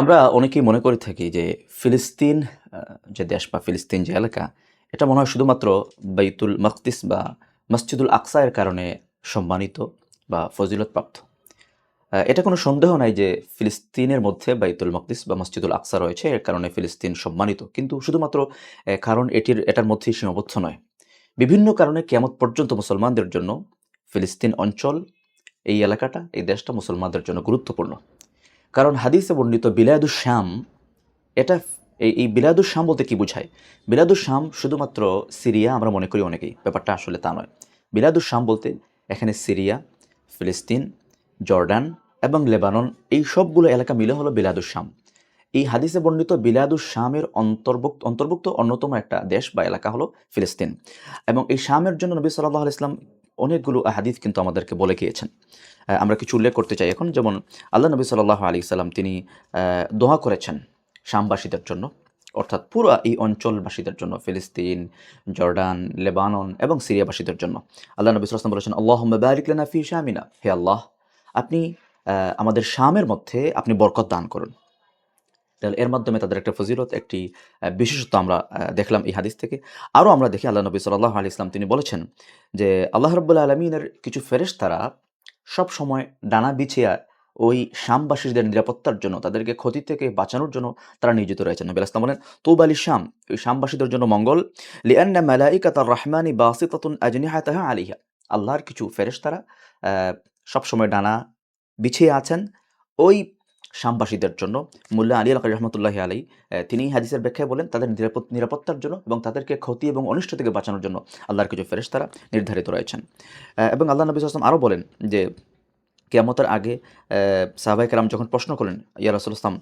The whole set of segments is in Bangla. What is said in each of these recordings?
আমরা অনেকেই মনে করে থাকি যে ফিলিস্তিন যে দেশ বা ফিলিস্তিন যে এলাকা, এটা মনে হয় শুধুমাত্র বাইতুল মকদিস বা মসজিদুল আকসায়ের কারণে সম্মানিত বা ফজিলতপ্রাপ্ত। এটা কোনো সন্দেহ নাই যে ফিলিস্তিনের মধ্যে বাইতুল মকদিস বা মসজিদুল আকসা রয়েছে, এর কারণে ফিলিস্তিন সম্মানিত। কিন্তু শুধুমাত্র কারণ এটির, এটার মধ্যেই সীমাবদ্ধ নয়। বিভিন্ন কারণে কেমন পর্যন্ত মুসলমানদের জন্য ফিলিস্তিন অঞ্চল, এই এলাকাটা, এই দেশটা মুসলমানদের জন্য গুরুত্বপূর্ণ। কারণ হাদিসে বর্ণিত বিলাদুস শ্যাম এটা এই বিলাদুস শাম বলতে কি বোঝায়? বিলাদুস শাম শুধুমাত্র সিরিয়া আমরা মনে করি অনেকেই, ব্যাপারটা আসলে তা নয়। বিলাদুস শাম বলতে এখানে সিরিয়া, ফিলিস্তিন, জর্ডান এবং লেবানন, এই সবগুলো এলাকা মিলে হলো বিলাদুস শাম। এই হাদিসে বর্ণিত বিলাদুস শামের অন্তর্ভুক্ত অন্তর্ভুক্ত অন্যতম একটা দেশ বা এলাকা হলো ফিলিস্তিন। এবং এই শামের জন্য নবী সাল্লাহ ইসলাম অনেকগুলো হাদিস কিন্তু আমাদেরকে বলে গিয়েছেন। আমরা কিছু উল্লেখ করতে চাই এখন। যেমন আল্লাহ নবী সাল্লাহ আলী সাল্লাম তিনি দোয়া করেছেন শামবাসীদের জন্য। অর্থাৎ পুরো এই অঞ্চলবাসীদের জন্য, ফিলিস্তিন, জর্ডান, লেবানন এবং সিরিয়াবাসীদের জন্য। আল্লাহ নবী সাল্লাম বলেছেন আল্লাহ বারিকলানা ফি শামিনা। হে আল্লাহ, আপনি আমাদের শামের মধ্যে আপনি বরকত দান করুন। তাহলে এর মাধ্যমে তাদের একটা ফজিলত, একটি বিশেষত্ব আমরা দেখলাম এই হাদিস থেকে। আরও আমরা দেখি আল্লাহ নবী সাল্লাহ আলি ইসলাম তিনি বলেছেন যে, আল্লাহ রব্বুল্লা আলমিনের কিছু ফেরেশতারা সব সময় ডানা বিছিয়া ওই শামবাসীদের নিরাপত্তার জন্য, তাদেরকে ক্ষতি থেকে বাঁচানোর জন্য তারা নিয়োজিত রয়েছেন। নবী আসলাম বলেন, তৌব আলী শাম ওই শামবাসীদের জন্য মঙ্গল। লিয়ান্না মালাইকা তার রহমানি বাসিতাতুন আজনিহাতাহা আলিহা আল্লাহর কিছু ফেরেশতারা সবসময় ডানা বিছিয়ে আছেন। ওই শামবাসীদের জন্য। মুল্লা আলী আল রহমতুল্লাহ আলী তিনি হাদিসের ব্যাখ্যায় বলেন, তাদের নিরাপত্তার জন্য এবং তাদেরকে ক্ষতি এবং অনিষ্ট থেকে বাঁচানোর জন্য আল্লাহর কিছু ফেরেশতারা নির্ধারিত রয়েছেন। এবং আল্লাহ নবী আসলাম আরও বলেন যে, কেয়ামতের আগে সাহাবাই কালাম যখন প্রশ্ন করলেন, ইয়া রাসুল ইসলাম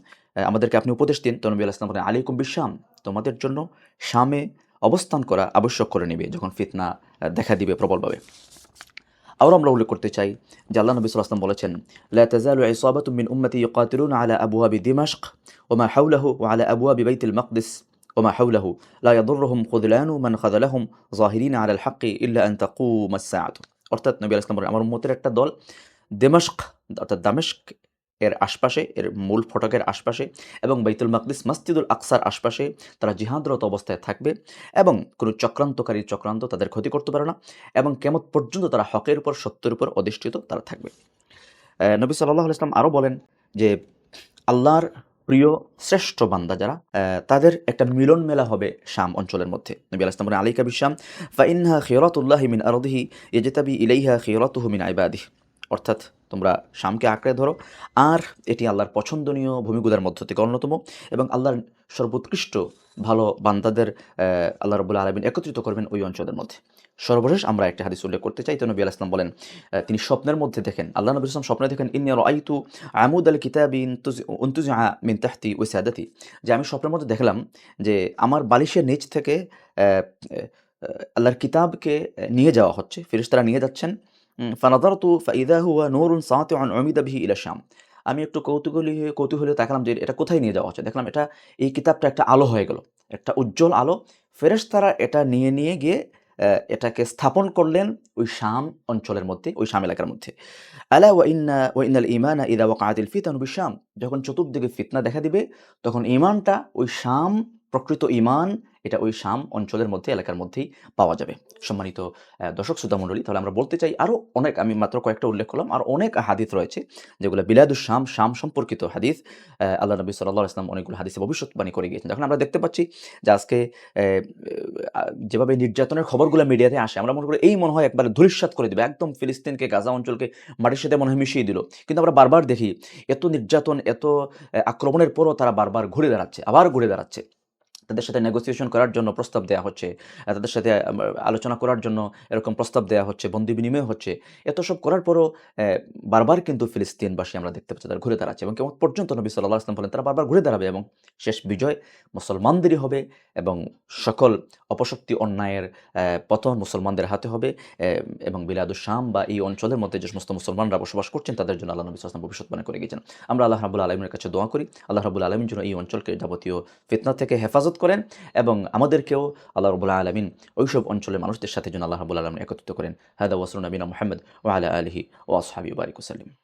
আমাদেরকে আপনি উপদেশ দিন? তো নবী আলাইসলাম বলেন আলিকুম বিশ্বাম তোমাদের জন্য শামে অবস্থান করা আবশ্যক করে নেবে যখন ফিতনা দেখা দিবে প্রবলভাবে। আরও আমরা উল্লেখ করতে চাই যে আল্লাহ নবী সাল্লাম বলেছেন লা তাজালু ইসাবাতু মিন উম্মতি ইউকাতিলুনা আলা আবওয়াবি দিমাশক ওমা হাওলাহু ওয়া আলা আবওয়াবি বাইতিল মাকদিস ওমা হাওলাহু লা ইয়াদুররুহুম খুযলানু মান খাযালাহুম যাহিরিনা আলাল হাক্কি ইল্লা আন তাকুমা আস-সাআতু অর্থাৎ নবী আলাইহিস সালাম বলেন আমার উম্মতের একটা দল দেমাশক অর্থাৎ দামেস্ক এর আশপাশে, এর মূল ফটকের আশপাশে এবং বাইতুল মাকদিস মসজিদুল আকসার আশপাশে তারা জিহাদরত অবস্থায় থাকবে এবং কোনো চক্রান্তকারী চক্রান্ত তাদের ক্ষতি করতে পারে না এবং কেমন পর্যন্ত তারা হকের উপর, সত্যের উপর অধিষ্ঠিত তারা থাকবে। নবী সাল্লাহ ইসলাম আরও বলেন যে আল্লাহর প্রিয় শ্রেষ্ঠ বান্দা যারা তাদের একটা মিলন মেলা হবে শাম অঞ্চলের মধ্যে। নবী আলাইসলাম বলেন, আলাইকা বিশাম ফাইনহা মিন আরদিহি ইজতাবি ইলাইহা খিয়রাতুহু মিন আইবাদিহি অর্থাৎ তোমরা শামকে আঁকড়ে ধরো। আর এটি আল্লাহর পছন্দনীয় ভূমিগুলোর মধ্য থেকে অন্যতম এবং আল্লাহর সর্বোৎকৃষ্ট ভালো বান্দাদের আল্লাহ রবুল্লা আলমিন একত্রিত করবেন ওই অঞ্চলের মধ্যে। সর্বশেষ আমরা একটা হাদিস উল্লেখ করতে চাই। তো নবী আলাইসলাম বলেন তিনি স্বপ্নের মধ্যে দেখেন। আল্লাহ নবী ইসলাম স্বপ্নে দেখেন, ইন্নি আইতু আমুদ আল কিতাবি উন্তুজ মিন তাহতি ওই সাদাতি যে আমি স্বপ্নের মধ্যে দেখলাম যে আমার বালিশের নিচ থেকে আল্লাহর কিতাবকে নিয়ে যাওয়া হচ্ছে। ফিরিস্তারা নিয়ে যাচ্ছেন। ফানাদারতু ফাইদা হুয়া নূরুন সাতিউন উমিদা বিহি ইলা শাম। আমি একটু কৌতূহলী হয়ে কৌতূহলী তাকালাম যে এটা কোথায় নিয়ে যাওয়া হচ্ছে। দেখলাম এটা, এই কিতাবটা একটা আলো হয়ে গেল, একটা উজ্জ্বল আলো। ফেরেশতারা এটা নিয়ে নিয়ে গিয়ে এটাকে স্থাপন করলেন ওই শাম অঞ্চলের মধ্যে, ওই শাম এলাকার মধ্যে। আলা ওয়া ইন্না, ওয়া ইন্নাল ইমানা ইদা ওয়াকাআতিল ফিতানু বিশাম। যখন চতুর্দিকে ফিতনা দেখা দিবে, তখন ইমানটা ওই শাম প্রকৃত ইমান এটা ওই শাম অঞ্চলের মধ্যে, এলাকার মধ্যেই পাওয়া যাবে। সম্মানিত দর্শক, শ্রোতা মণ্ডলী, তাহলে আমরা বলতে চাই আরও অনেক, আমি মাত্র কয়েকটা উল্লেখ করলাম, আর অনেক হাদিস রয়েছে, যেগুলো বিলাদুস শাম শাম সম্পর্কিত হাদিস আল্লাহ নবী সাল্লাহ ইসলাম অনেকগুলো হাদিসে ভবিষ্যৎবাণী করে গিয়েছেন। যখন আমরা দেখতে পাচ্ছি যে আজকে যেভাবে নির্যাতনের খবরগুলো মিডিয়াতে আসে, আমরা মনে করি এই মনে হয় একবার ধূলিসাৎ করে দেবে, একদম ফিলিস্তিনকে, গাজা অঞ্চলকে মাটির সাথে মনে হয় মিশিয়ে দিল। কিন্তু আমরা বারবার দেখি, এত নির্যাতন, এত আক্রমণের পরও তারা বারবার ঘুরে দাঁড়াচ্ছে, আবার ঘুরে দাঁড়াচ্ছে। তাদের সাথে নেগোসিয়েশন করার জন্য প্রস্তাব দেওয়া হচ্ছে তাদের সাথে আলোচনা করার জন্য এরকম প্রস্তাব দেওয়া হচ্ছে, বন্দি বিনিময় হচ্ছে, এত সব করার পরও বারবার কিন্তু ফিলিস্তিনবাসী আমরা দেখতে পাচ্ছি, তারা ঘুরে দাঁড়াচ্ছে এবং কেমন পর্যন্ত নবী সাল্লাহ আসলাম বলেন, তারা বারবার ঘুরে দাঁড়াবে এবং শেষ বিজয় মুসলমানদেরই হবে এবং সকল অপশক্তি অন্যায়ের পতন মুসলমানদের হাতে হবে এবং বিলাদুস শাম বা এই অঞ্চলের মধ্যে যে সমস্ত মুসলমানরা বসবাস করছেন, তাদের জন্য আল্লাহ নবী সাল্লাম ভবিষ্যৎবাণী করে গেছেন। আমরা আল্লাহ রাবুল আলমীর কাছে দোয়া করি, আল্লাহ রাবুল আলমীর জন্য এই অঞ্চলকে যাবতীয় ফিতনা থেকে হেফাজত করেন এবং আমাদেরকেও আল্লাহ রবুল্লাহ আলমিন ওইসব অঞ্চলের মানুষদের সাথে যেন আল্লাহ রবুল্লা আলমিন একত্রিত করেন। হায়দা ওয়াসরুল নবীনা মোহাম্মদ ও আলা আলহি ও আসহাবি বারিক সাল্লিম।